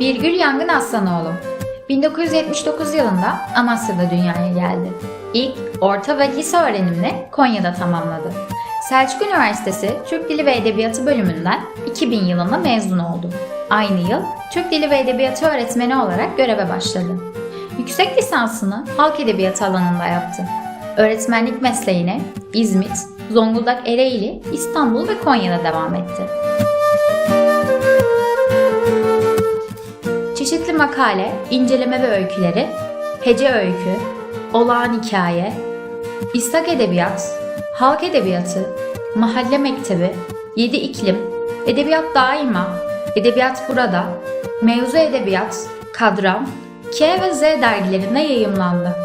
Birgül Yangın Aslanoğlu 1979 yılında Amasya'da dünyaya geldi. İlk, orta ve lise öğrenimini Konya'da tamamladı. Selçuk Üniversitesi Türk Dili ve Edebiyatı bölümünden 2000 yılında mezun oldu. Aynı yıl Türk Dili ve Edebiyatı öğretmeni olarak göreve başladı. Yüksek lisansını halk edebiyatı alanında yaptı. Öğretmenlik mesleğine İzmit, Zonguldak Ereğli, İstanbul ve Konya'da devam etti. Çeşitli makale, inceleme ve öyküleri, hece öykü, olağan hikaye, İstak edebiyat, halk edebiyatı, mahalle mektebi, yedi iklim, edebiyat daima, edebiyat burada, mevzu edebiyat, kadram, K ve Z dergilerinde yayımlandı.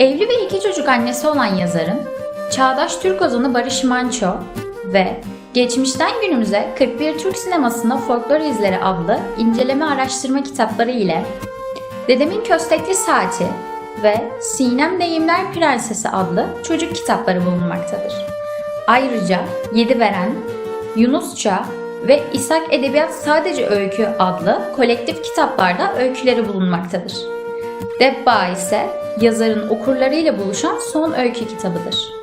Evli ve iki çocuk annesi olan yazarın, Çağdaş Türk ozanı Barış Manço ve Geçmişten Günümüze 41 Türk Sinemasında Folklor İzleri adlı inceleme araştırma kitapları ile Dedemin Köstekli Saati ve Sinem Deyimler Prensesi adlı çocuk kitapları bulunmaktadır. Ayrıca Yedi Veren, Yunusça ve İshak Edebiyat Sadece Öykü adlı kolektif kitaplarda öyküleri bulunmaktadır. Debba ise yazarın okurlarıyla buluşan son öykü kitabıdır.